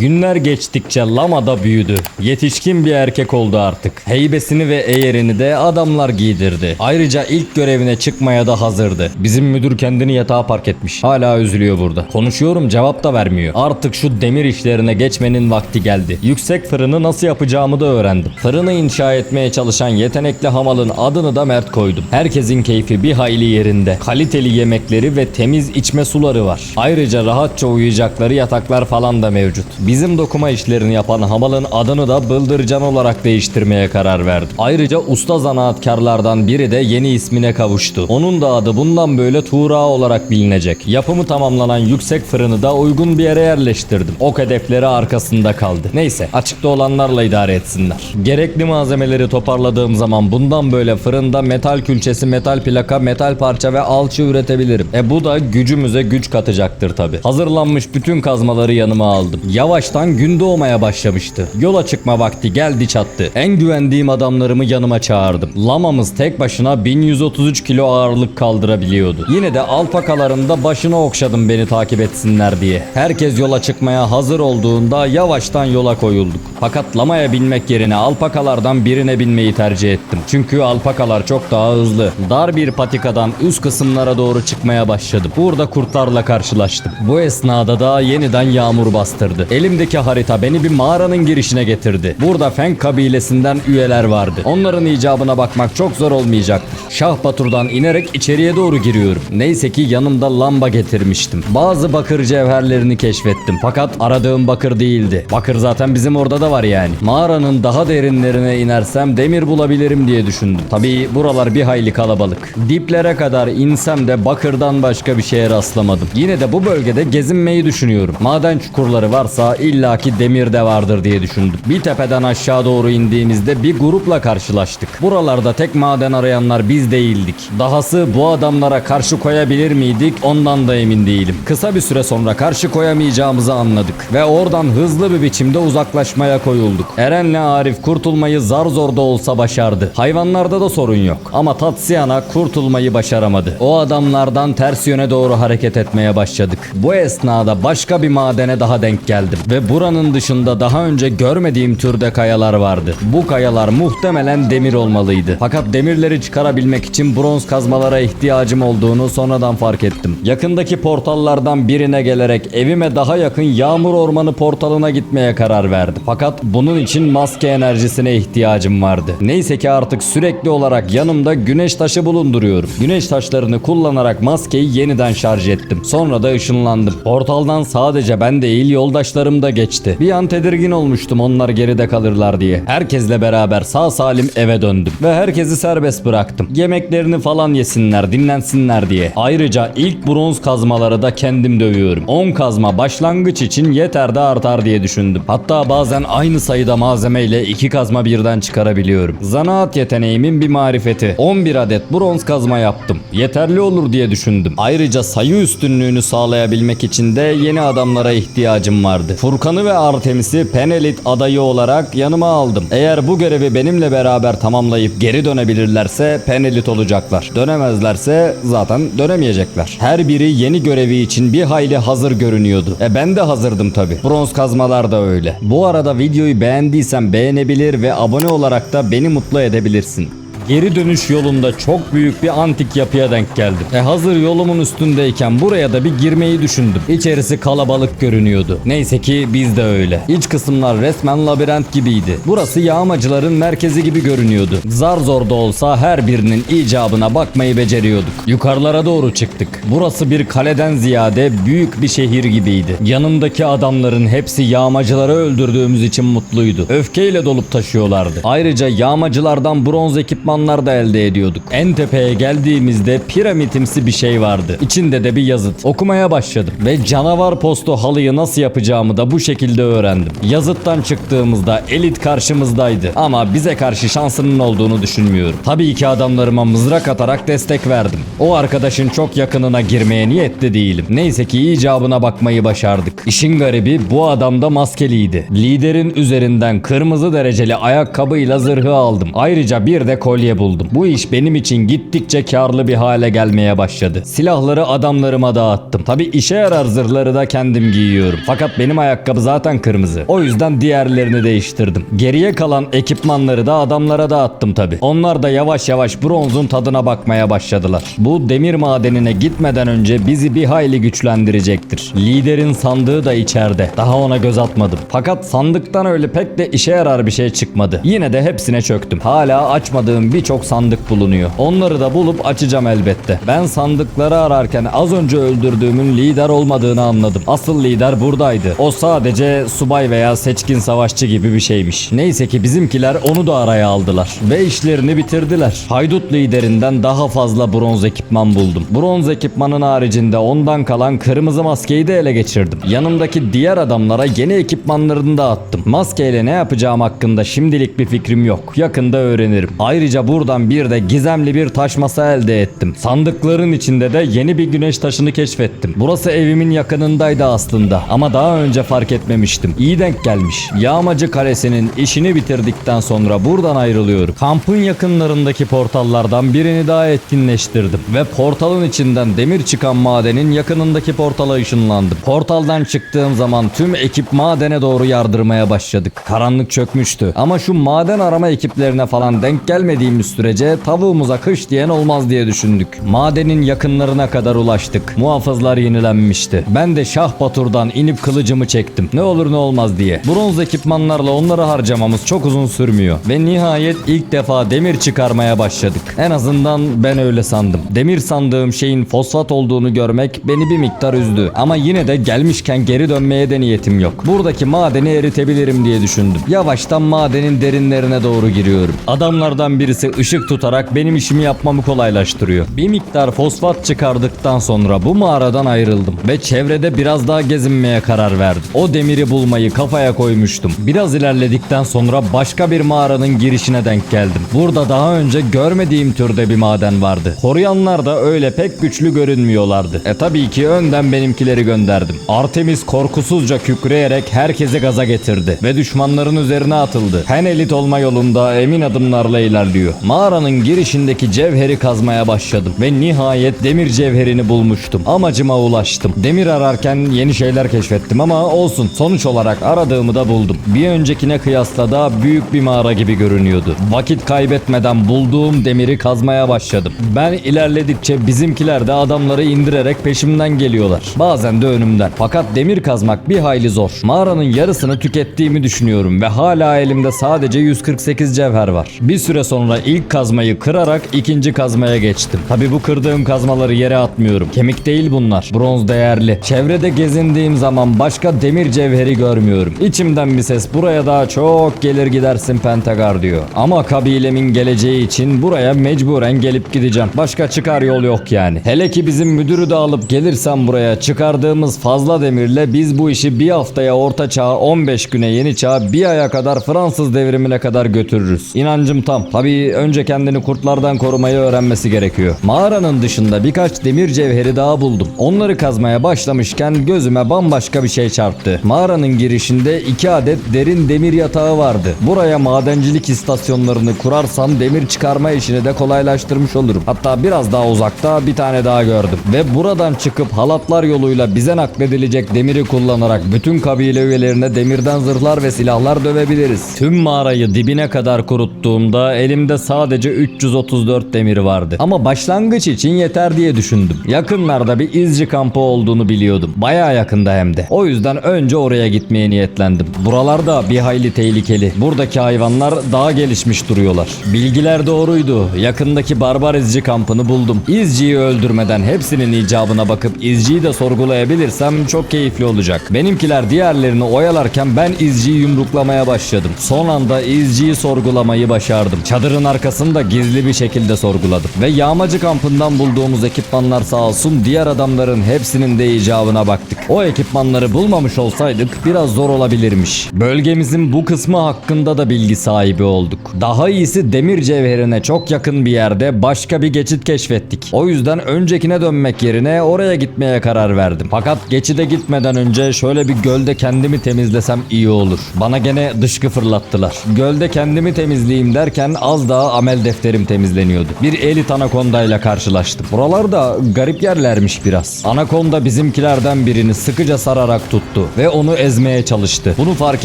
Günler geçtikçe Lama da büyüdü. Yetişkin bir erkek oldu artık. Heybesini ve eğerini de adamlar giydirdi. Ayrıca ilk görevine çıkmaya da hazırdı. Bizim müdür kendini yatağa park etmiş. Hala üzülüyor burada. Konuşuyorum cevap da vermiyor. Artık şu demir işlerine geçmenin vakti geldi. Yüksek fırını nasıl yapacağımı da öğrendim. Fırını inşa etmeye çalışan yetenekli hamalın adını da Mert koydum. Herkesin keyfi bir hayli yerinde. Kaliteli yemekleri ve temiz içme suları var. Ayrıca rahatça uyuyacakları yataklar falan da mevcut. Bizim dokuma işlerini yapan hamalın adını da Bıldırcan olarak değiştirmeye karar verdim. Ayrıca usta zanaatkarlardan biri de yeni ismine kavuştu. Onun da adı bundan böyle Tuğra olarak bilinecek. Yapımı tamamlanan yüksek fırını da uygun bir yere yerleştirdim. Ok hedefleri arkasında kaldı. Neyse açıkta olanlarla idare etsinler. Gerekli malzemeleri toparladığım zaman bundan böyle fırında metal külçesi, metal plaka, metal parça ve alçı üretebilirim. E bu da gücümüze güç katacaktır tabi. Hazırlanmış bütün kazmaları yanıma aldım. Yavaştan gün doğmaya başlamıştı. Yola çıkma vakti geldi çattı. En güvendiğim adamlarımı yanıma çağırdım. Lamamız tek başına 1133 kilo ağırlık kaldırabiliyordu. Yine de alpakalarında başına okşadım beni takip etsinler diye. Herkes yola çıkmaya hazır olduğunda yavaştan yola koyulduk. Fakat lamaya binmek yerine alpakalardan birine binmeyi tercih ettim. Çünkü alpakalar çok daha hızlı. Dar bir patikadan üst kısımlara doğru çıkmaya başladım. Burada kurtlarla karşılaştım. Bu esnada da yeniden yağmur bastırdı. Elimdeki harita beni bir mağaranın girişine getirdi. Burada Feng kabilesinden üyeler vardı. Onların icabına bakmak çok zor olmayacaktır. Şah Batur'dan inerek içeriye doğru giriyorum. Neyse ki yanımda lamba getirmiştim. Bazı bakır cevherlerini keşfettim. Fakat aradığım bakır değildi. Bakır zaten bizim orada da var yani. Mağaranın daha derinlerine inersem demir bulabilirim diye düşündüm. Tabii buralar bir hayli kalabalık. Diplere kadar insem de bakırdan başka bir şeye rastlamadım. Yine de bu bölgede gezinmeyi düşünüyorum. Maden çukurları varsa illaki demir de vardır diye düşündüm. Bir tepeden aşağı doğru indiğimizde bir grupla karşılaştık. Buralarda tek maden arayanlar biz değildik. Dahası bu adamlara karşı koyabilir miydik ondan da emin değilim. Kısa bir süre sonra karşı koyamayacağımızı anladık ve oradan hızlı bir biçimde uzaklaşmaya koyulduk. Eren'le Arif kurtulmayı zar zor da olsa başardı. Hayvanlarda da sorun yok ama Tatsiana kurtulmayı başaramadı. O adamlardan ters yöne doğru hareket etmeye başladık. Bu esnada başka bir madene daha denk geldim ve buranın dışında daha önce görmediğim türde kayalar vardı. Bu kayalar muhtemelen demir olmalıydı. Fakat demirleri çıkarabilmek için bronz kazmalara ihtiyacım olduğunu sonradan fark ettim. Yakındaki portallardan birine gelerek evime daha yakın yağmur ormanı portalına gitmeye karar verdim. Fakat bunun için maske enerjisine ihtiyacım vardı. Neyse ki artık sürekli olarak yanımda güneş taşı bulunduruyorum. Güneş taşlarını kullanarak maskeyi yeniden şarj ettim. Sonra da ışınlandım. Portaldan sadece ben değil yoldaşlarım da geçti. Bir an tedirgin olmuştum onlar geride kalırlar diye. Herkesle beraber sağ salim eve döndüm. Ve herkesi serbest bıraktım. Yemeklerini falan yesinler, dinlensinler diye. Ayrıca ilk bronz kazmaları da kendim dövüyorum. 10 kazma başlangıç için yeter de artar diye düşündüm. Hatta bazen aynı sayıda malzemeyle iki kazma birden çıkarabiliyorum. Zanaat yeteneğimin bir marifeti. 11 adet bronz kazma yaptım. Yeterli olur diye düşündüm. Ayrıca sayı üstünlüğünü sağlayabilmek için de yeni adamlara ihtiyacım vardı. Furkan'ı ve Artemis'i Penelit adayı olarak yanıma aldım. Eğer bu görevi benimle beraber tamamlayıp geri dönebilirlerse Penelit olacaklar. Dönemezlerse zaten dönemeyecekler. Her biri yeni görevi için bir hayli hazır görünüyordu. E ben de hazırdım tabi. Bronz kazmalar da öyle. Bu arada videoyu beğendiysen beğenebilir ve abone olarak da beni mutlu edebilirsin. Geri dönüş yolunda çok büyük bir antik yapıya denk geldim. E hazır yolumun üstündeyken buraya da bir girmeyi düşündüm. İçerisi kalabalık görünüyordu. Neyse ki biz de öyle. İç kısımlar resmen labirent gibiydi. Burası yağmacıların merkezi gibi görünüyordu. Zar zor da olsa her birinin icabına bakmayı beceriyorduk. Yukarılara doğru çıktık. Burası bir kaleden ziyade büyük bir şehir gibiydi. Yanımdaki adamların hepsi yağmacıları öldürdüğümüz için mutluydu. Öfkeyle dolup taşıyorlardı. Ayrıca yağmacılardan bronz ekipmanlar da elde ediyorduk. En tepeye geldiğimizde piramitimsi bir şey vardı. İçinde de bir yazıt. Okumaya başladım ve canavar postu halıyı nasıl yapacağımı da bu şekilde öğrendim. Yazıttan çıktığımızda elit karşımızdaydı ama bize karşı şansının olduğunu düşünmüyorum. Tabii ki adamlarıma mızrak atarak destek verdim. O arkadaşın çok yakınına girmeye niyetli değilim. Neyse ki icabına bakmayı başardık. İşin garibi bu adam da maskeliydi. Liderin üzerinden kırmızı dereceli ayakkabıyla zırhı aldım. Ayrıca bir de kolye maske buldum. Bu iş benim için gittikçe karlı bir hale gelmeye başladı. Silahları adamlarıma dağıttım. Tabi işe yarar zırhları da kendim giyiyorum. Fakat benim ayakkabı zaten kırmızı. O yüzden diğerlerini değiştirdim. Geriye kalan ekipmanları da adamlara dağıttım tabi. Onlar da yavaş yavaş bronzun tadına bakmaya başladılar. Bu demir madenine gitmeden önce bizi bir hayli güçlendirecektir. Liderin sandığı da içeride. Daha ona göz atmadım. Fakat sandıktan öyle pek de işe yarar bir şey çıkmadı. Yine de hepsine çöktüm. Hala açmadığım birçok sandık bulunuyor. Onları da bulup açacağım elbette. Ben sandıkları ararken az önce öldürdüğümün lider olmadığını anladım. Asıl lider buradaydı. O sadece subay veya seçkin savaşçı gibi bir şeymiş. Neyse ki bizimkiler onu da araya aldılar. Ve işlerini bitirdiler. Haydut liderinden daha fazla bronz ekipman buldum. Bronz ekipmanın haricinde ondan kalan kırmızı maskeyi de ele geçirdim. Yanımdaki diğer adamlara yeni ekipmanlarını da attım. Maskeyle ne yapacağım hakkında şimdilik bir fikrim yok. Yakında öğrenirim. Ayrıca buradan bir de gizemli bir taş masa elde ettim. Sandıkların içinde de yeni bir güneş taşını keşfettim. Burası evimin yakınındaydı aslında ama daha önce fark etmemiştim. İyi denk gelmiş. Yağmacı Kalesi'nin işini bitirdikten sonra buradan ayrılıyorum. Kampın yakınlarındaki portallardan birini daha etkinleştirdim ve portalın içinden demir çıkan madenin yakınındaki portala ışınlandım. Portaldan çıktığım zaman tüm ekip madene doğru yardırmaya başladık. Karanlık çökmüştü ama şu maden arama ekiplerine falan denk gelmediğimiz sürece tavuğumuza kış diyen olmaz diye düşündük. Madenin yakınlarına kadar ulaştık. Muhafızlar yenilenmişti. Ben de Şah Batur'dan inip kılıcımı çektim. Ne olur ne olmaz diye. Bronz ekipmanlarla onları harcamamız çok uzun sürmüyor. Ve nihayet ilk defa demir çıkarmaya başladık. En azından ben öyle sandım. Demir sandığım şeyin fosfat olduğunu görmek beni bir miktar üzdü. Ama yine de gelmişken geri dönmeye de niyetim yok. Buradaki madeni eritebilirim diye düşündüm. Yavaştan madenin derinlerine doğru giriyorum. Adamlardan birisi ışık tutarak benim işimi yapmamı kolaylaştırıyor. Bir miktar fosfat çıkardıktan sonra bu mağaradan ayrıldım ve çevrede biraz daha gezinmeye karar verdim. O demiri bulmayı kafaya koymuştum. Biraz ilerledikten sonra başka bir mağaranın girişine denk geldim. Burada daha önce görmediğim türde bir maden vardı. Koruyanlar da öyle pek güçlü görünmüyorlardı. E tabii ki önden benimkileri gönderdim. Artemis korkusuzca kükreyerek herkesi gaza getirdi ve düşmanların üzerine atıldı. Hen elit olma yolunda emin adımlarla ilerliyor. Mağaranın girişindeki cevheri kazmaya başladım ve nihayet demir cevherini bulmuştum. Amacıma ulaştım. Demir ararken yeni şeyler keşfettim ama olsun. Sonuç olarak aradığımı da buldum. Bir öncekine kıyasla daha büyük bir mağara gibi görünüyordu. Vakit kaybetmeden bulduğum demiri kazmaya başladım. Ben ilerledikçe bizimkiler de adamları indirerek peşimden geliyorlar. Bazen de önümden. Fakat demir kazmak bir hayli zor. Mağaranın yarısını tükettiğimi düşünüyorum ve hala elimde sadece 148 cevher var. Bir süre sonra ilk kazmayı kırarak ikinci kazmaya geçtim. Tabi bu kırdığım kazmaları yere atmıyorum. Kemik değil bunlar. Bronz değerli. Çevrede gezindiğim zaman başka demir cevheri görmüyorum. İçimden bir ses buraya daha çok gelir gidersin Pentagar diyor. Ama kabilemin geleceği için buraya mecburen gelip gideceğim. Başka çıkar yol yok yani. Hele ki bizim müdürü de alıp gelirsem buraya çıkardığımız fazla demirle biz bu işi bir haftaya orta çağa 15 güne yeni çağa bir aya kadar Fransız devrimine kadar götürürüz. İnancım tam. Tabii önce kendini kurtlardan korumayı öğrenmesi gerekiyor. Mağaranın dışında birkaç demir cevheri daha buldum. Onları kazmaya başlamışken gözüme bambaşka bir şey çarptı. Mağaranın girişinde iki adet derin demir yatağı vardı. Buraya madencilik istasyonlarını kurarsam demir çıkarma işini de kolaylaştırmış olurum. Hatta biraz daha uzakta bir tane daha gördüm. Ve buradan çıkıp halatlar yoluyla bize nakledilecek demiri kullanarak bütün kabile üyelerine demirden zırhlar ve silahlar dövebiliriz. Tüm mağarayı dibine kadar kuruttuğumda elimde sadece 334 demir vardı. Ama başlangıç için yeter diye düşündüm. Yakınlarda bir izci kampı olduğunu biliyordum. Baya yakında hem de. O yüzden önce oraya gitmeye niyetlendim. Buralarda bir hayli tehlikeli. Buradaki hayvanlar daha gelişmiş duruyorlar. Bilgiler doğruydu. Yakındaki barbar izci kampını buldum. İzciyi öldürmeden hepsinin icabına bakıp izciyi de sorgulayabilirsem çok keyifli olacak. Benimkiler diğerlerini oyalarken ben izciyi yumruklamaya başladım. Son anda izciyi sorgulamayı başardım. Çadırın arkasını da gizli bir şekilde sorguladım. Ve yağmacı kampından bulduğumuz ekipmanlar sağ olsun diğer adamların hepsinin de icabına baktık. O ekipmanları bulmamış olsaydık biraz zor olabilirmiş. Bölgemizin bu kısmı hakkında da bilgi sahibi olduk. Daha iyisi demir cevherine çok yakın bir yerde başka bir geçit keşfettik. O yüzden öncekine dönmek yerine oraya gitmeye karar verdim. Fakat geçide gitmeden önce şöyle bir gölde kendimi temizlesem iyi olur. Bana gene dışkı fırlattılar. Gölde kendimi temizleyeyim derken az daha amel defterim temizleniyordu. Bir elit anakondayla karşılaştım. Buralar da garip yerlermiş biraz. Anakonda bizimkilerden birini sıkıca sararak tuttu ve onu ezmeye çalıştı. Bunu fark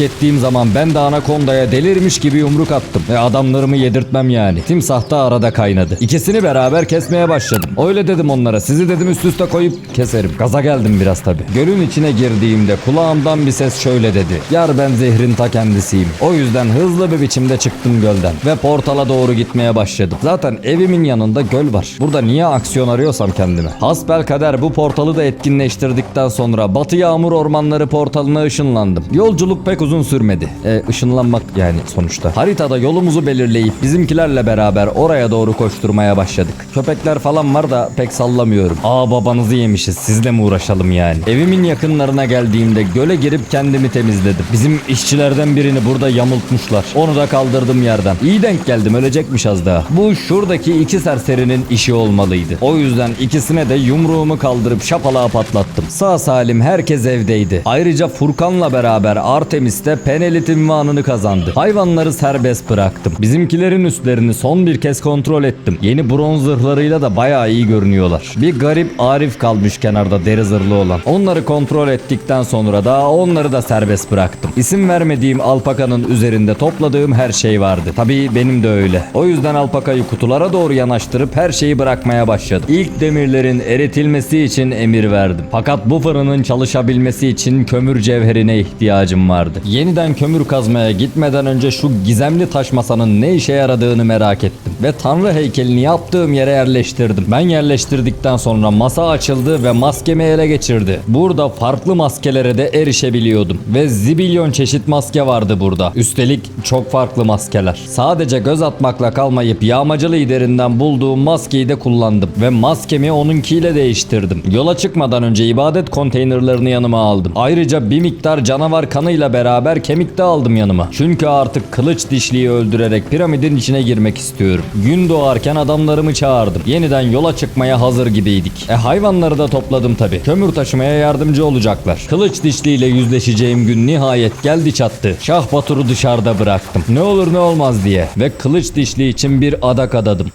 ettiğim zaman ben de anakondaya delirmiş gibi yumruk attım ve adamlarımı yedirtmem yani. Timsah da arada kaynadı. İkisini beraber kesmeye başladım. Öyle dedim onlara. Sizi dedim üst üste koyup keserim. Gaza geldim biraz tabi. Gölün içine girdiğimde kulağımdan bir ses şöyle dedi. Yar ben zehrin ta kendisiyim. O yüzden hızlı bir biçimde çıktım gölden ve portala doğru gitmeye başladım. Zaten evimin yanında göl var. Burada niye aksiyon arıyorsam kendime. Hasbel kader bu portalı da etkinleştirdikten sonra Batı Yağmur Ormanları portalına ışınlandım. Yolculuk pek uzun sürmedi. E, ışınlanmak yani sonuçta. Haritada yolumuzu belirleyip bizimkilerle beraber oraya doğru koşturmaya başladık. Köpekler falan var da pek sallamıyorum. Aa babanızı yemişiz sizle mi uğraşalım yani. Evimin yakınlarına geldiğimde göle girip kendimi temizledim. Bizim işçilerden birini burada yamultmuşlar. Onu da kaldırdım yerden. İyi denk geldim ölecekmiş az daha. Bu şuradaki iki serserinin işi olmalıydı. O yüzden ikisine de yumruğumu kaldırıp şapalağa patlattım. Sağ salim herkes evdeydi. Ayrıca Furkan'la beraber Artemis de Penelit ünvanını kazandı. Hayvanları serbest bıraktım. Bizimkilerin üstlerini son bir kez kontrol ettim. Yeni bronz zırhlarıyla da bayağı iyi görünüyorlar. Bir garip Arif kalmış kenarda deri zırhlı olan. Onları kontrol ettikten sonra da onları da serbest bıraktım. İsim vermediğim alpakanın üzerinde topladığım her şey vardı. Tabii benim de öyle. O yüzden alpakayı kutulara doğru yanaştırıp her şeyi bırakmaya başladım. İlk demirlerin eritilmesi için emir verdim. Fakat bu fırının çalışabilmesi için kömür cevherine ihtiyacım vardı. Yeniden kömür kazmaya gitmeden önce şu gizemli taş masanın ne işe yaradığını merak ettim. Ve tanrı heykelini yaptığım yere yerleştirdim. Ben yerleştirdikten sonra masa açıldı ve maskemi ele geçirdi. Burada farklı maskelere de erişebiliyordum. Ve zibilyon çeşit maske vardı burada. Üstelik çok farklı maskeler. Sadece göz atmakla kalmayıp yağmacı liderinden bulduğum maskeyi de kullandım. Ve maskemi onunkiyle değiştirdim. Yola çıkmadan önce ibadet konteynerlarını yanıma aldım. Ayrıca bir miktar canavar kanıyla beraber kemik de aldım yanıma. Çünkü artık kılıç dişliyi öldürerek piramidin içine girmek istiyorum. Gün doğarken adamlarımı çağırdım. Yeniden yola çıkmaya hazır gibiydik. E hayvanları da topladım tabi. Kömür taşımaya yardımcı olacaklar. Kılıç dişliyle yüzleşeceğim gün nihayet geldi çattı. Şah Batur'u dışarıda bıraktım. Ne olur ne olmaz diye. Ve kılıç dişli için bir adak adadım.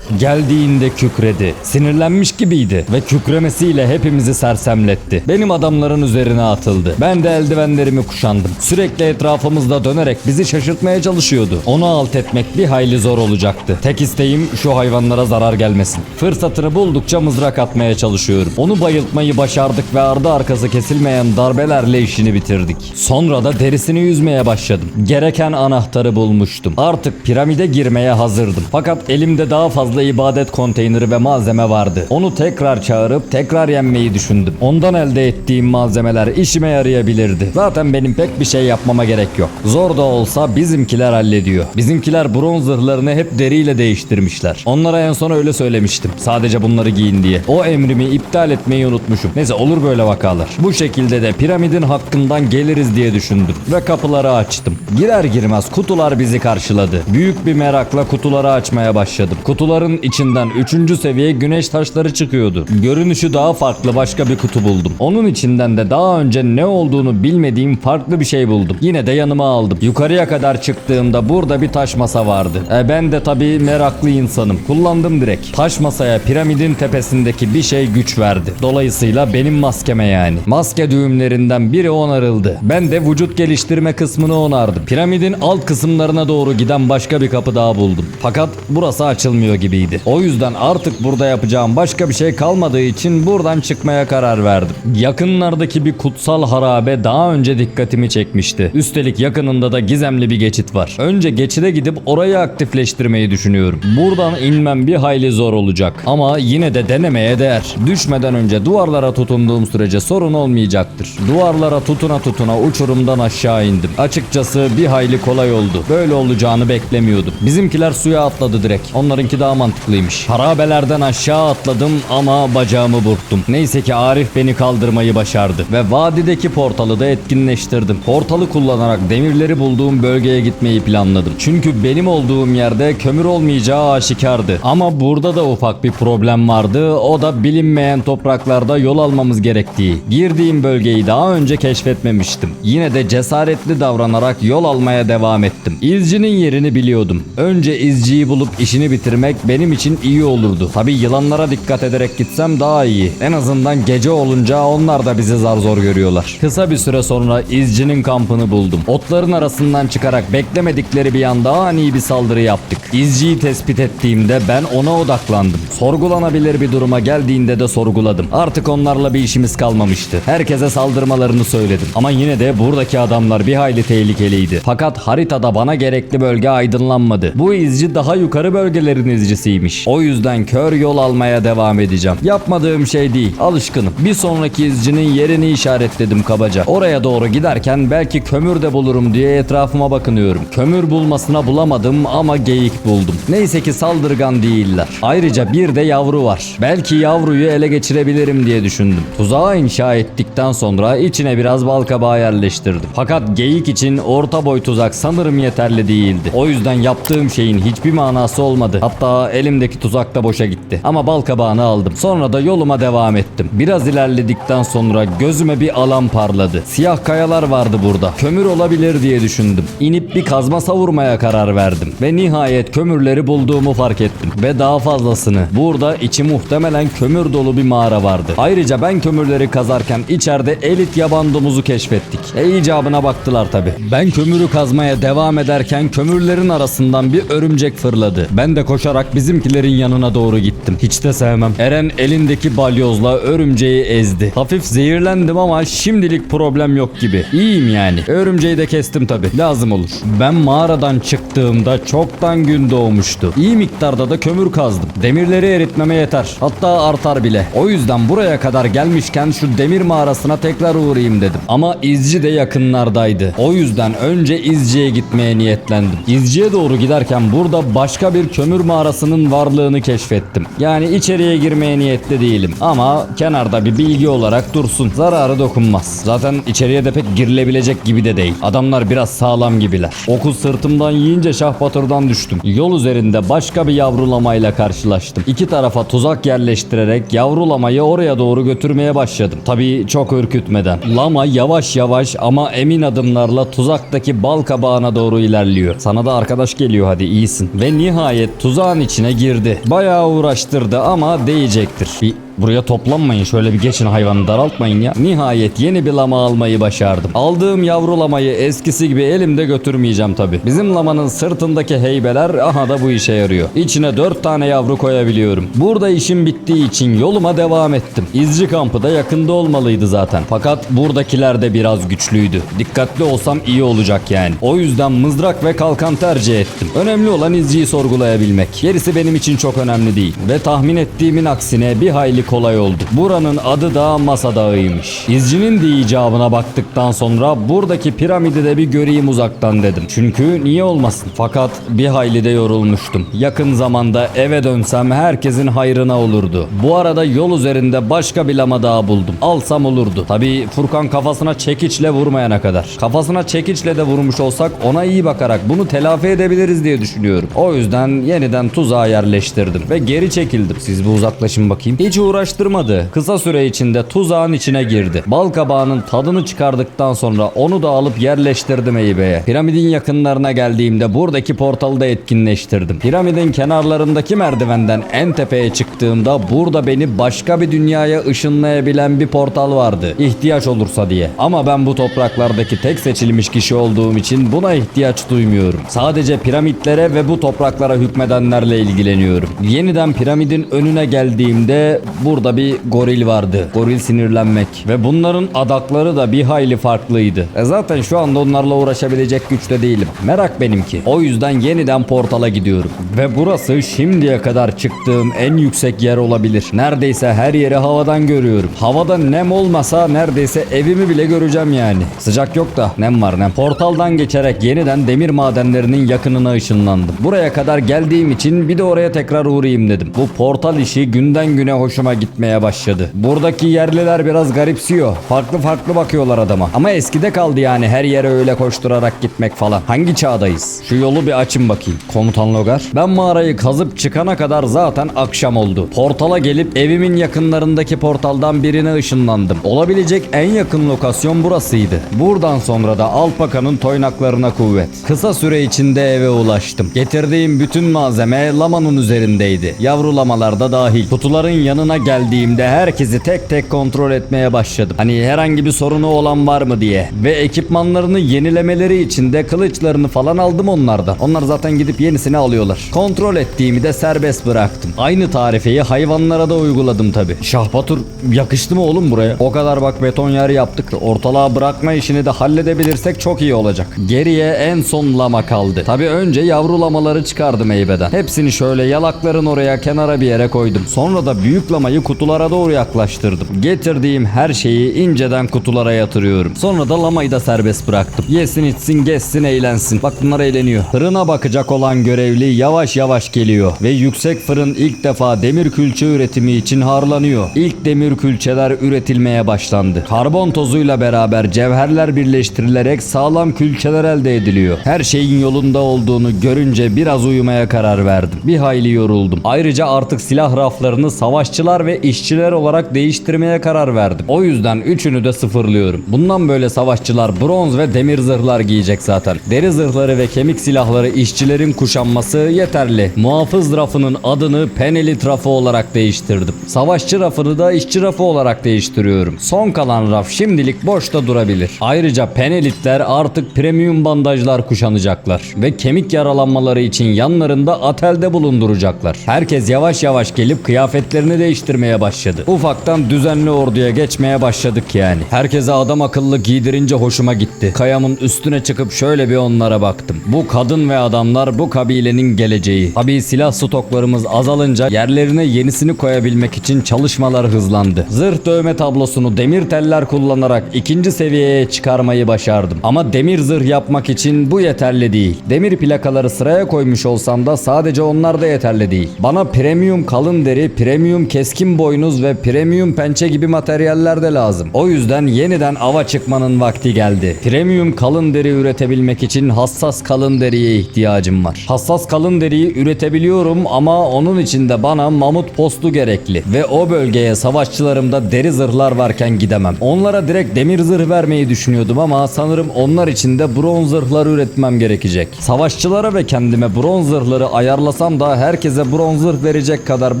Geldiğinde kükredi. Sinirlenmiş gibiydi ve kükremesiyle hepimizi sersemletti. Benim adamların üzerine atıldı. Ben de eldivenlerimi kuşandım. Sürekli etrafımızda dönerek bizi şaşırtmaya çalışıyordu. Onu alt etmek bir hayli zor olacaktı. Tek isteğim şu hayvanlara zarar gelmesin. Fırsatını buldukça mızrak atmaya çalışıyorum. Onu bayıltmayı başardık ve ardı arkası kesilmeyen darbelerle işini bitirdik. Sonra da derisini yüzmeye başladım. Gereken anahtarı bulmuştum. Artık piramide girmeye hazırdım. Fakat elimde daha fazla ibadet konteyneri ve malzeme vardı. Onu tekrar çağırıp tekrar yenmeyi düşündüm. Ondan elde ettiğim malzemeler işime yarayabilirdi. Zaten benim pek bir şey yapmama gerek yok. Zor da olsa bizimkiler hallediyor. Bizimkiler bronz zırhlarını hep deriyle değiştirmişler. Onlara en son öyle söylemiştim. Sadece bunları giyin diye. O emrimi iptal etmeyi unutmuşum. Neyse olur böyle vakalar. Bu şekilde de piramidin hakkından geliriz diye düşündüm. Ve kapıları açtım. Girer girmez kutular bizi karşıladı. Büyük bir merakla kutuları açmaya başladım. Kutuların içinden 3. seviye güneş taşları çıkıyordu. Görünüşü daha farklı başka bir kutu buldum. Onun içinden de daha önce ne olduğunu bilmediğim farklı bir şey buldum. Yine de yanıma aldım. Yukarıya kadar çıktığımda burada bir taş masa vardı. E ben de tabii meraklı insanım. Kullandım direkt. Taş masaya piramidin tepesindeki bir şey güç verdi. Dolayısıyla benim maskeme yani. Maske düğümlerinden biri onarıldı. Ben de vücut geliştirme kısmını onardım. Piramidin alt kısımlarına doğru giden başka bir kapı daha buldum. Fakat burası açılmıyor gibiydi. O yüzden artık burada yapacağım başka bir şey kalmadığı için buradan çıkmaya karar verdim. Yakınlardaki bir kutsal harabe daha önce dikkatimi çekmişti. Üstelik yakınında da gizemli bir geçit var. Önce geçide gidip orayı aktifleştirmeyi düşünüyorum. Buradan inmem bir hayli zor olacak. Ama yine de denemeye değer. Düşmeden önce duvarlara tutunduğum sürece sorun olmayacaktır. Duvarlara tutuna tutuna uçurumdan aşağı indim. Açıkçası bir hayli kolay oldu. Böyle olacağını beklemiyordum. Bizimkiler suya atladı direkt. Onlarınki daha mantıklıymış. Harabelerden aşağı atladım ama bacağımı burktum. Neyse ki Arif beni kaldırmayı başardı ve vadideki portalı da etkinleştirdim. Portalı kullanarak demirleri bulduğum bölgeye gitmeyi planladım. Çünkü benim olduğum yerde kömür olmayacağı aşikardı. Ama burada da ufak bir problem vardı. O da bilinmeyen topraklarda yol almamız gerektiği. Girdiğim bölgeyi daha önce keşfetmemiştim. Yine de cesaretli davranarak yol yol almaya devam ettim. İzcinin yerini biliyordum. Önce izciyi bulup işini bitirmek benim için iyi olurdu. Tabi yılanlara dikkat ederek gitsem daha iyi. En azından gece olunca onlar da bizi zar zor görüyorlar. Kısa bir süre sonra izcinin kampını buldum. Otların arasından çıkarak beklemedikleri bir anda ani bir saldırı yaptık. İzciyi tespit ettiğimde ben ona odaklandım. Sorgulanabilir bir duruma geldiğinde de sorguladım. Artık onlarla bir işimiz kalmamıştı. Herkese saldırmalarını söyledim. Ama yine de buradaki adamlar bir hayli tehlikeliydi. Fakat haritada bana gerekli bölge aydınlanmadı. Bu izci daha yukarı bölgelerin izcisiymiş. O yüzden kör yol almaya devam edeceğim. Yapmadığım şey değil. Alışkınım. Bir sonraki izcinin yerini işaretledim kabaca. Oraya doğru giderken belki kömür de bulurum diye etrafıma bakınıyorum. Kömür bulmasına bulamadım ama geyik buldum. Neyse ki saldırgan değiller. Ayrıca bir de yavru var. Belki yavruyu ele geçirebilirim diye düşündüm. Tuzağı inşa ettikten sonra içine biraz bal kabağı yerleştirdim. Fakat geyik için orta boy tuzak sanırım yeterli değildi. O yüzden yaptığım şeyin hiçbir manası olmadı. Hatta elimdeki tuzak da boşa gitti. Ama bal kabağını aldım. Sonra da yoluma devam ettim. Biraz ilerledikten sonra gözüme bir alan parladı. Siyah kayalar vardı burada. Kömür olabilir diye düşündüm. İnip bir kazma savurmaya karar verdim. Ve nihayet kömürleri bulduğumu fark ettim. Ve daha fazlasını. Burada içi muhtemelen kömür dolu bir mağara vardı. Ayrıca ben kömürleri kazarken içeride elit yaban domuzu keşfettik. E icabına baktılar tabi. Ben kömürü kazmaya devam ederken kömürlerin arasından bir örümcek fırladı. Ben de koşarak bizimkilerin yanına doğru gittim. Hiç de sevmem. Eren elindeki balyozla örümceği ezdi. Hafif zehirlendim ama şimdilik problem yok gibi. İyiyim yani. Örümceği de kestim tabi. Lazım olur. Ben mağaradan çıktığımda çoktan gün doğmuştu. İyi miktarda da kömür kazdım. Demirleri eritmeme yeter. Hatta artar bile. O yüzden buraya kadar gelmişken şu demir mağarasına tekrar uğrayayım dedim. Ama izci de yakınlardaydı. O yüzden önce izciye gitmeye niyetlendim. İzciye doğru giderken burada başka bir kömür mağarasının varlığını keşfettim. Yani içeriye girmeye niyetli değilim. Ama kenarda bir bilgi olarak dursun. Zararı dokunmaz. Zaten içeriye de pek girilebilecek gibi de değil. Adamlar biraz sağlam gibiler. Oku sırtımdan yiyince Şahbatır'dan düştüm. Yol üzerinde başka bir yavrulamayla karşılaştım. İki tarafa tuzak yerleştirerek yavrulamayı oraya doğru götürmeye başladım. Tabii çok ürkütmeden. Lama yavaş yavaş ama emin adımlarla tuzaktaki bal kabağına doğru ilerliyor. Sana da arkadaş geliyor hadi iyisin. Ve nihayet tuzağın içine girdi. Bayağı uğraştırdı ama değecektir. Bir Buraya toplanmayın şöyle bir geçin hayvanı daraltmayın ya. Nihayet yeni bir lama almayı başardım. Aldığım yavru lamayı eskisi gibi elimde götürmeyeceğim tabi. Bizim lamanın sırtındaki heybeler aha da bu işe yarıyor. İçine 4 tane yavru koyabiliyorum. Burada işim bittiği için yoluma devam ettim. İzci kampı da yakında olmalıydı zaten. Fakat buradakiler de biraz güçlüydü. Dikkatli olsam iyi olacak yani. O yüzden mızrak ve kalkan tercih ettim. Önemli olan izciyi sorgulayabilmek. Gerisi benim için çok önemli değil. Ve tahmin ettiğimin aksine bir hayli kolay oldu. Buranın adı da Masa Dağı'ymış. İzcinin de icabına baktıktan sonra buradaki piramidi de bir göreyim uzaktan dedim. Çünkü niye olmasın? Fakat bir hayli de yorulmuştum. Yakın zamanda eve dönsem herkesin hayrına olurdu. Bu arada yol üzerinde başka bir lama daha buldum. Alsam olurdu. Tabii Furkan kafasına çekiçle vurmayana kadar. Kafasına çekiçle de vurmuş olsak ona iyi bakarak bunu telafi edebiliriz diye düşünüyorum. O yüzden yeniden tuzağa yerleştirdim ve geri çekildim. Siz bir uzaklaşın bakayım. Hiç uğraştırmadı. Kısa süre içinde tuzağın içine girdi. Bal kabağının tadını çıkardıktan sonra onu da alıp yerleştirdim Eybe'ye. Piramidin yakınlarına geldiğimde buradaki portalı da etkinleştirdim. Piramidin kenarlarındaki merdivenden en tepeye çıktığımda burada beni başka bir dünyaya ışınlayabilen bir portal vardı. İhtiyaç olursa diye. Ama ben bu topraklardaki tek seçilmiş kişi olduğum için buna ihtiyaç duymuyorum. Sadece piramitlere ve bu topraklara hükmedenlerle ilgileniyorum. Yeniden piramidin önüne geldiğimde burada bir goril vardı. Goril sinirlenmek. Ve bunların adakları da bir hayli farklıydı. E zaten şu anda onlarla uğraşabilecek güçte değilim. Merak benimki. O yüzden yeniden portala gidiyorum. Ve burası şimdiye kadar çıktığım en yüksek yer olabilir. Neredeyse her yeri havadan görüyorum. Havada nem olmasa neredeyse evimi bile göreceğim yani. Sıcak yok da nem var nem. Portaldan geçerek yeniden demir madenlerinin yakınına ışınlandım. Buraya kadar geldiğim için bir de oraya tekrar uğrayayım dedim. Bu portal işi günden güne hoşuma gitmeye başladı. Buradaki yerliler biraz garipsiyor. Farklı farklı bakıyorlar adama. Ama eskide kaldı yani her yere öyle koşturarak gitmek falan. Hangi çağdayız? Şu yolu bir açın bakayım. Komutan Logar. Ben mağarayı kazıp çıkana kadar zaten akşam oldu. Portala gelip evimin yakınlarındaki portaldan birine ışınlandım. Olabilecek en yakın lokasyon burasıydı. Buradan sonra da Alpaka'nın toynaklarına kuvvet. Kısa süre içinde eve ulaştım. Getirdiğim bütün malzeme lamanın üzerindeydi. Yavru lamalar da dahil. Kutuların yanına geldiğimde herkesi tek tek kontrol etmeye başladım. Hani herhangi bir sorunu olan var mı diye. Ve ekipmanlarını yenilemeleri için de kılıçlarını falan aldım onlardan. Onlar zaten gidip yenisini alıyorlar. Kontrol ettiğimi de serbest bıraktım. Aynı tarifeyi hayvanlara da uyguladım tabi. Şahbatur yakıştı mı oğlum buraya? O kadar bak beton yer yaptık. Ortalığa bırakma işini de halledebilirsek çok iyi olacak. Geriye en son lama kaldı. Tabi önce yavru lamaları çıkardım heybeden. Hepsini şöyle yalakların oraya kenara bir yere koydum. Sonra da büyük lamayı kutulara doğru yaklaştırdım. Getirdiğim her şeyi inceden kutulara yatırıyorum. Sonra da lamayı da serbest bıraktım. Yesin içsin gezsin eğlensin. Bak bunlar eğleniyor. Fırına bakacak olan görevli yavaş yavaş geliyor. Ve yüksek fırın ilk defa demir külçe üretimi için harlanıyor. İlk demir külçeler üretilmeye başlandı. Karbon tozuyla beraber cevherler birleştirilerek sağlam külçeler elde ediliyor. Her şeyin yolunda olduğunu görünce biraz uyumaya karar verdim. Bir hayli yoruldum. Ayrıca artık silah raflarını savaşçılar ve işçiler olarak değiştirmeye karar verdim. O yüzden üçünü de sıfırlıyorum. Bundan böyle savaşçılar bronz ve demir zırhlar giyecek zaten. Deri zırhları ve kemik silahları işçilerin kuşanması yeterli. Muhafız rafının adını Penelit rafı olarak değiştirdim. Savaşçı rafını da işçi rafı olarak değiştiriyorum. Son kalan raf şimdilik boşta durabilir. Ayrıca Penelitler artık premium bandajlar kuşanacaklar ve kemik yaralanmaları için yanlarında atelde bulunduracaklar. Herkes yavaş yavaş gelip kıyafetlerini değiştirmeye başladı. Ufaktan düzenli orduya geçmeye başladık yani. Herkese adam akıllı giydirince hoşuma gitti. Kayamın üstüne çıkıp şöyle bir onlara baktım. Bu kadın ve adamlar bu kabilenin geleceği. Tabii silah stoklarımız azalınca yerlerine yenisini koyabilmek için çalışmalar hızlandı. Zırh dövme tablosunu demir teller kullanarak ikinci seviyeye çıkarmayı başardım. Ama demir zırh yapmak için bu yeterli değil. Demir plakaları sıraya koymuş olsam da sadece onlar da yeterli değil. Bana premium kalın deri, premium keskin boynuz ve premium pençe gibi materyaller de lazım. O yüzden yeniden ava çıkmanın vakti geldi. Premium kalın deri üretebilmek için hassas kalın deriye ihtiyacım var. Hassas kalın deriyi üretebiliyorum ama onun için de bana mamut postu gerekli. Ve o bölgeye savaşçılarımda deri zırhlar varken gidemem. Onlara direkt demir zırh vermeyi düşünüyordum ama sanırım onlar için de bronz zırhlar üretmem gerekecek. Savaşçılara ve kendime bronz zırhları ayarlasam da herkese bronz zırh verecek kadar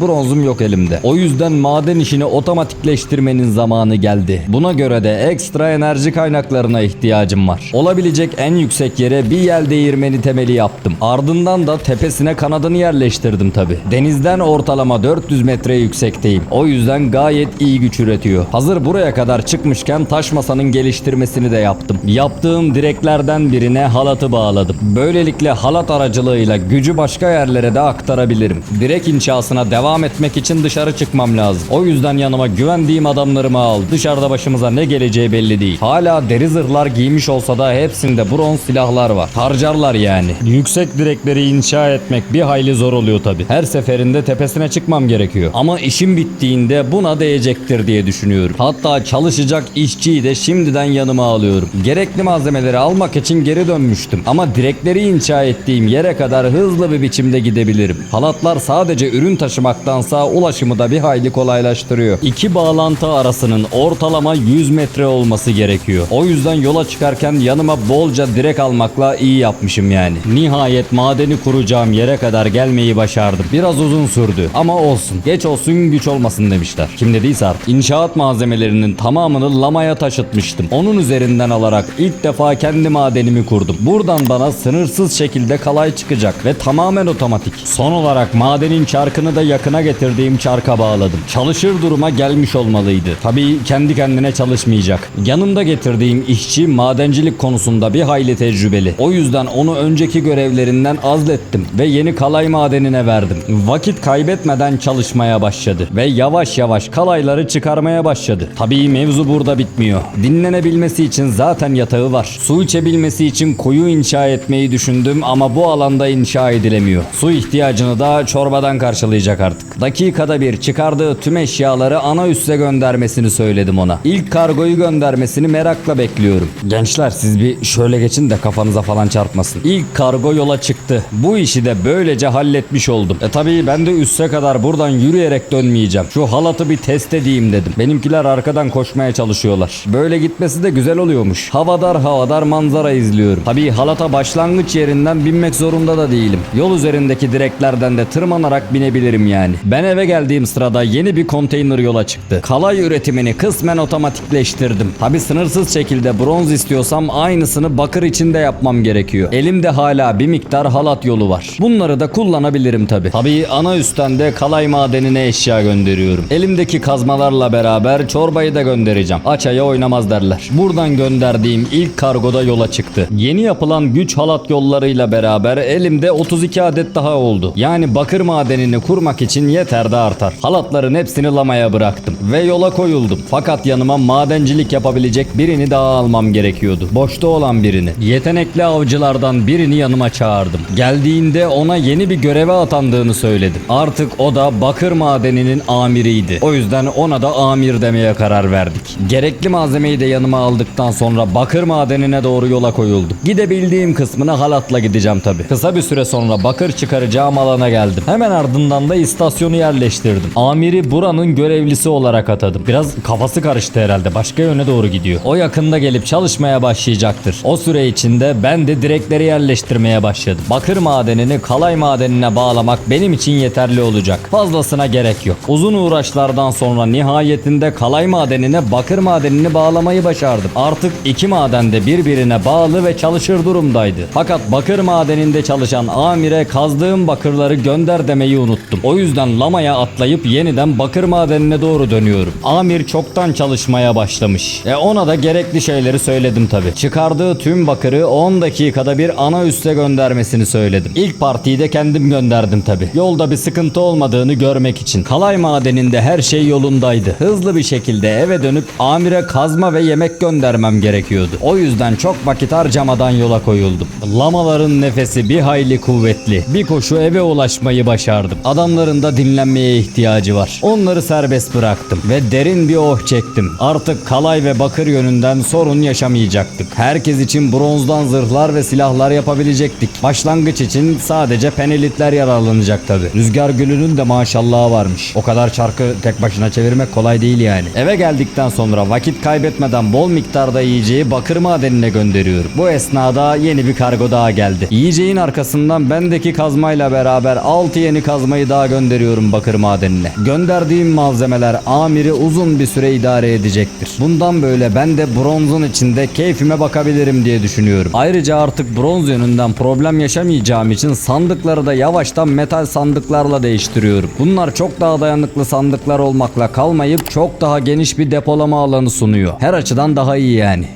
bronzum yok elimde. O yüzden maden işini otomatikleştirmenin zamanı geldi. Buna göre de ekstra enerji kaynaklarına ihtiyacım var. Olabilecek en yüksek yere bir yel değirmeni temeli yaptım. Ardından da tepesine kanadını yerleştirdim tabi. Denizden ortalama 400 metre yüksekteyim. O yüzden gayet iyi güç üretiyor. Hazır buraya kadar çıkmışken taş masanın geliştirmesini de yaptım. Yaptığım direklerden birine halatı bağladım. Böylelikle halat aracılığıyla gücü başka yerlere de aktarabilirim. Direk inşasına devam etmek için dışarı çıkmam lazım. O yüzden yanıma güvendiğim adamlarımı al. Dışarıda başımıza ne geleceği belli değil. Hala deri zırhlar giymiş olsa da hepsinde bronz silahlar var. Harcarlar yani. Yüksek direkleri inşa etmek bir hayli zor oluyor tabi. Her seferinde tepesine çıkmam gerekiyor. Ama işim bittiğinde buna değecektir diye düşünüyorum. Hatta çalışacak işçiyi de şimdiden yanıma alıyorum. Gerekli malzemeleri almak için geri dönmüştüm. Ama direkleri inşa ettiğim yere kadar hızlı bir biçimde gidebilirim. Halatlar sadece ürün taşımaktansa ulaşımı da bir hayli kolaylaştırıyor. İki bağlantı arasının ortalama 100 metre olması gerekiyor. O yüzden yola çıkarken yanıma bolca direk almakla iyi yapmışım yani. Nihayet madeni kuracağım yere kadar gelmeyi başardım. Biraz uzun sürdü ama olsun. Geç olsun güç olmasın demişler. Kim dediyse artık. İnşaat malzemelerinin tamamını lamaya taşıtmıştım. Onun üzerinden alarak ilk defa kendi madenimi kurdum. Buradan bana sınırsız şekilde kalay çıkacak ve tamamen otomatik. Son olarak madenin çarkını da yakına getirdiğim çarka bağladım. Çalışır duruma gelmiş olmalıydı. Tabii kendi kendine çalışmayacak. Yanımda getirdiğim işçi madencilik konusunda bir hayli tecrübeli. O yüzden onu önceki görevlerinden azlettim ve yeni kalay madenine verdim. Vakit kaybetmeden çalışmaya başladı ve yavaş yavaş kalayları çıkarmaya başladı. Tabii mevzu burada bitmiyor. Dinlenebilmesi için zaten yatağı var. Su içebilmesi için kuyu inşa etmeyi düşündüm ama bu alanda inşa edilemiyor. Su ihtiyacını da çorbadan karşılayacak artık. Dakikada bir çıkar çıkardığı tüm eşyaları ana üsse göndermesini söyledim ona. İlk kargoyu göndermesini merakla bekliyorum. Gençler siz bir şöyle geçin de kafanıza falan çarpmasın. İlk kargo yola çıktı. Bu işi de böylece halletmiş oldum. E tabii ben de üsse kadar buradan yürüyerek dönmeyeceğim. Şu halatı bir test edeyim dedim. Benimkiler arkadan koşmaya çalışıyorlar. Böyle gitmesi de güzel oluyormuş. Havadar havadar manzara izliyorum. Tabii halata başlangıç yerinden binmek zorunda da değilim. Yol üzerindeki direklerden de tırmanarak binebilirim yani. Ben eve geldiğim sırada yeni bir konteyner yola çıktı. Kalay üretimini kısmen otomatikleştirdim. Tabii sınırsız şekilde bronz istiyorsam aynısını bakır için de yapmam gerekiyor. Elimde hala bir miktar halat yolu var. Bunları da kullanabilirim tabii. Tabii ana üstten de kalay madenine eşya gönderiyorum. Elimdeki kazmalarla beraber çorbayı da göndereceğim. Açaya oynamaz derler. Buradan gönderdiğim ilk kargoda yola çıktı. Yeni yapılan güç halat yollarıyla beraber elimde 32 adet daha oldu. Yani bakır madenini kurmak için yeter de artar. Halatların hepsini lamaya bıraktım ve yola koyuldum. Fakat yanıma madencilik yapabilecek birini daha almam gerekiyordu. Boşta olan birini. Yetenekli avcılardan birini yanıma çağırdım. Geldiğinde ona yeni bir göreve atandığını söyledim. Artık o da bakır madeninin amiriydi. O yüzden ona da amir demeye karar verdik. Gerekli malzemeyi de yanıma aldıktan sonra bakır madenine doğru yola koyuldum. Gidebildiğim kısmına halatla gideceğim tabi. Kısa bir süre sonra bakır çıkaracağım alana geldim. Hemen ardından da istasyonu yerleştirdim. Amiri buranın görevlisi olarak atadım. Biraz kafası karıştı herhalde. Başka yöne doğru gidiyor. O yakında gelip çalışmaya başlayacaktır. O süre içinde ben de direkleri yerleştirmeye başladım. Bakır madenini kalay madenine bağlamak benim için yeterli olacak. Fazlasına gerek yok. Uzun uğraşlardan sonra nihayetinde kalay madenine bakır madenini bağlamayı başardım. Artık iki maden de birbirine bağlı ve çalışır durumdaydı. Fakat bakır madeninde çalışan amire kazdığım bakırları gönder demeyi unuttum. O yüzden lamaya atlayıp yeniden bakır madenine doğru dönüyorum. Amir çoktan çalışmaya başlamış. E ona da gerekli şeyleri söyledim tabi. Çıkardığı tüm bakırı 10 dakikada bir ana üste göndermesini söyledim. İlk partiyi de kendim gönderdim tabi. Yolda bir sıkıntı olmadığını görmek için. Kalay madeninde her şey yolundaydı. Hızlı bir şekilde eve dönüp amire kazma ve yemek göndermem gerekiyordu. O yüzden çok vakit harcamadan yola koyuldum. Lamaların nefesi bir hayli kuvvetli. Bir koşu eve ulaşmayı başardım. Adamların da dinlenmeye ihtiyacı var. Onları serbest bıraktım ve derin bir oh çektim. Artık kalay ve bakır yönünden sorun yaşamayacaktık. Herkes için bronzdan zırhlar ve silahlar yapabilecektik. Başlangıç için sadece penelitler yararlanacak tabi. Rüzgar gülünün de maşallahı varmış. O kadar çarkı tek başına çevirmek kolay değil yani. Eve geldikten sonra vakit kaybetmeden bol miktarda yiyeceği bakır madenine gönderiyorum. Bu esnada yeni bir kargo daha geldi. Yiyeceğin arkasından bendeki kazmayla beraber 6 yeni kazmayı daha gönderiyorum bakır madenine. Gönderdiğim malzemeler amiri uzun bir süre idare edecektir. Bundan böyle ben de bronzun içinde keyfime bakabilirim diye düşünüyorum. Ayrıca artık bronz yönünden problem yaşamayacağım için sandıkları da yavaştan metal sandıklarla değiştiriyorum. Bunlar çok daha dayanıklı sandıklar olmakla kalmayıp çok daha geniş bir depolama alanı sunuyor. Her açıdan daha iyi yani.